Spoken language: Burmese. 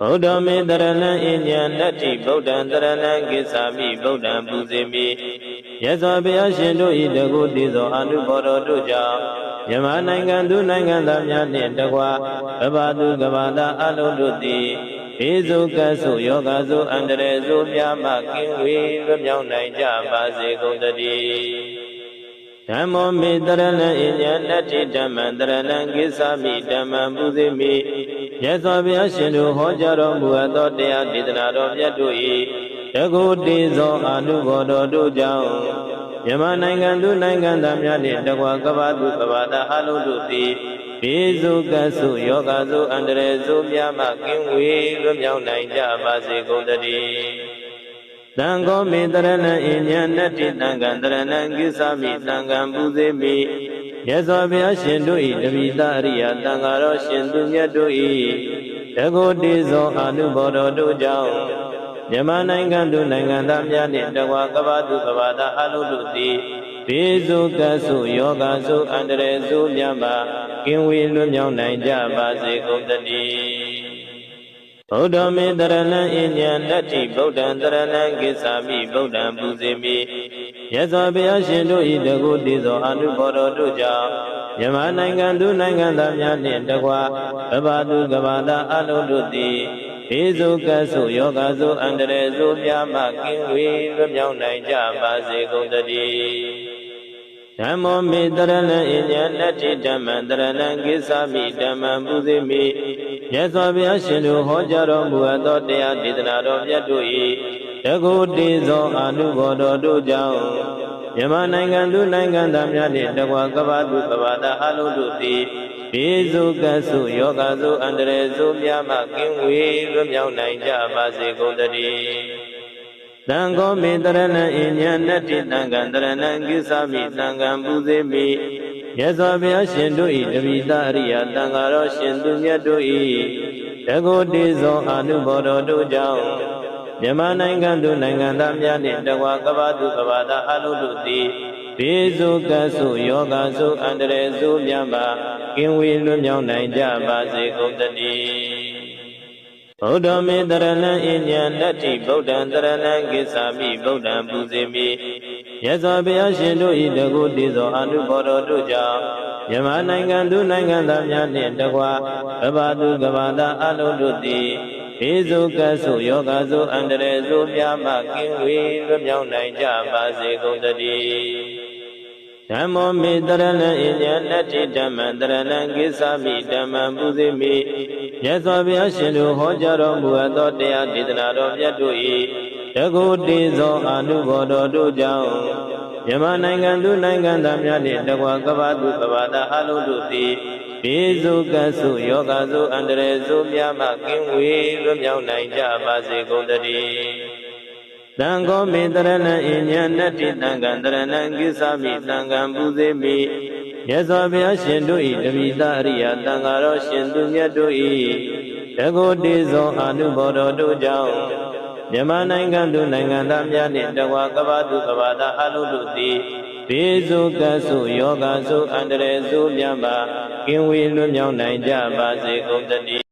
ဗုဒ္ဓမေတရဏံအညံနတ္တိဗုဒ္ဓံတရဏံကိစ္ဆာမိဗုဒ္ဓံပူဇေမိယသောဘုရားရှင်တို့ဤတကုတိသောအနုဘော်တော်တို့ကြောင့်မြန်မာနိုင်ငံသူနိုင်ငံသားများနှင့်တကွာကမ္ဘာသူကမ္ဘာသားအလုံးတို့သည်ဘေးစုကဆုယောဂဆုအန္တရာယ်ဆုများမှကင်းဝေးလွတ်မြောက်နိုင်ကြပါစေကုန်သတည်းဓမ္မောမေတရဏံအညံနတ္တိဓမ္မံတရဏံကိစ္ဆာမိဓမ္မံပူဇေမိ မြတ်စွာဘုရားရှင်တို့ဟောကြားတော်မူအပ်သောတရားဒေသနာတော်မြတ်တို့၏တကုတိသောအာနုဘော်တော်တို့ကြောင့်မြန်မာနိုင်ငံသူနိုင်ငံသားများနှင့်တကွာကမ္ဘာသူကမ္ဘာသားအလုံးတို့သည်ဘေးစုကဆုယောဂဆုအန္တရာယ်ဆုများမှကင်းဝေးလွတ်မြောက်နိုင်ကြပါစေကုန်သတည်းသံဃောမေတရဏံအညံနတ္တိတံကံတရဏံကိစ္ဆာမိသံဃံပူဇေမိ မြတ်စွာဘုရားရှင်တို့၏တပိသအရိယတန်ဃာတော်ရှင်သူမြတ်တို့၏တကုတိသောအာနုဘော်တော်တို့ကြောင့်မြန်မာနိုင်ငံသူနိုင်ငံသားများနှင့်တကွာကမ္ဘာသူကမ္ဘာသားအလုံးတို့သည်ဘေးစုကဆုယောဂဆုအန္တရာယ်ဆုများမှကင်းဝေးလွတ်မြောက်နိုင်ကြပါစေကုန်သတည်းဗုဒ္ဓမေတရဏံအညံတတ္တိဗုဒ္ဓံတရဏံကိစ္ဆာမိဗုဒ္ဓံပူဇေမိ ယသောဘုရားရှင်တို့ဤတကုတိသောအနုဘော်တော်တို့ကြောင့်မြန်မာနိုင်ငံသူနိုင်ငံသားများနှင့်တကွာကဘာသူကဘာသာအလုံးတို့သည်ဘေးစုကဆုယောဂဆုအန္တရာယ်ဆုများမှကင်းဝေးလွတ်မြောက်နိုင်ကြပါစေကုန်သတည်းဓမ္မောမေတရဏံအညံနတ္တိဓမ္မံတရဏံကိစ္ဆာမိဓမ္မံပူဇေမိမြတ်စွာဘုရားရှင်တို့ဟောကြားတော်မူအပ်သောတရားဒေသနာတော်မြတ်တို့၏ တကုတိသောအာနုဘော်တော်တို့ကြောင့်မြန်မာနိုင်ငံသူနိုင်ငံသားများနှင့်တကွာကမ္ဘာသူကမ္ဘာသားအလုံးတို့သည်ဘေးစုကဆုယောဂဆုအန္တရာယ်ဆုများမှကင်းဝေးလွတ်မြောက်နိုင်ကြပါစေကုန်သတည်းသံဃောမေတရဏံအညံနတ္တိတံကံတရဏံကိစ္ဆာမိသံဃံပူဇေမိမြတ်စွာဘုရားရှင်တို့၏တပိသအရိယတန်ဃာတော်ရှင်သူမြတ်တို့၏တကုတိသောအာနုဘော်တော်တို့ကြောင့် မြန်မာနိုင်ငံသူနိုင်ငံသားများနှင့်တကွာကမ္ဘာသူကမ္ဘာသားအလုံးတို့သည်ဘေးစုကဆုယောဂဆုအန္တရာယ်ဆုများမှကင်းဝေးလွတ်မြောက်နိုင်ကြပါစေကုန်သတည်းဗုဒ္ဓမေတရဏံအညံတတ္တိဗုဒ္ဓံတရဏံကိစ္ဆာမိဗုဒ္ဓံပူဇေမိယသောဘုရားရှင်တို့၏တကုတိသောအနုဘော်တော်တို့ကြောင့်မြန်မာနိုင်ငံသူနိုင်ငံသားများနှင့်တကွာကဘာသူကဘာသာအလုံးတို့သည် ဘေးစုကဆုယောဂဆုအန္တရာယ်ဆုများမှကင်းဝေးလွတ်မြောက်နိုင်ကြပါစေကုန်သတည်းဓမ္မောမေတရဏံအညံနတ္တိဓမ္မံတရဏံကိစ္ဆာမိဓမ္မံပူဇေမိမြတ်စွာဘုရားရှင်တို့ဟောကြားတော်မူအပ်သောတရားဒေသနာတော်မြတ်တို့၏တကုတိသောအာနုဘော်တော်တို့ကြောင့်မြန်မာနိုင်ငံသူနိုင်ငံသားများနှင့်တကွာကဘာသူကဘာသာအလုံးတို့သည် ဘေးစုကဆုယောဂဆုအန္တရာယ်ဆုများမှကင်းဝေးလွတ်မြောက်နိုင်ကြပါစေကုန်သတည်းသံဃောမေတရဏံအညံနတ္တိတံကံတရဏံကိစ္ဆာမိသံဃံပူဇေမိမြတ်စွာဘုရားရှင်တို့၏တပိသအရိယတန်ဃာတော်ရှင်သူမြတ်တို့၏တကုတိသောအာနုဘော်တော်တို့ကြောင့် မြန်မာနိုင်ငံသူနိုင်ငံသားများနှင့်တကွာကဘာသူကဘာသာအလုံးတို့သည်ဘေးစုကဆုယောဂဆုအန္တရာယ်ဆုများမှကင်းဝေးလွတ်မြောက်နိုင်ကြပါစေကုန်သတည်း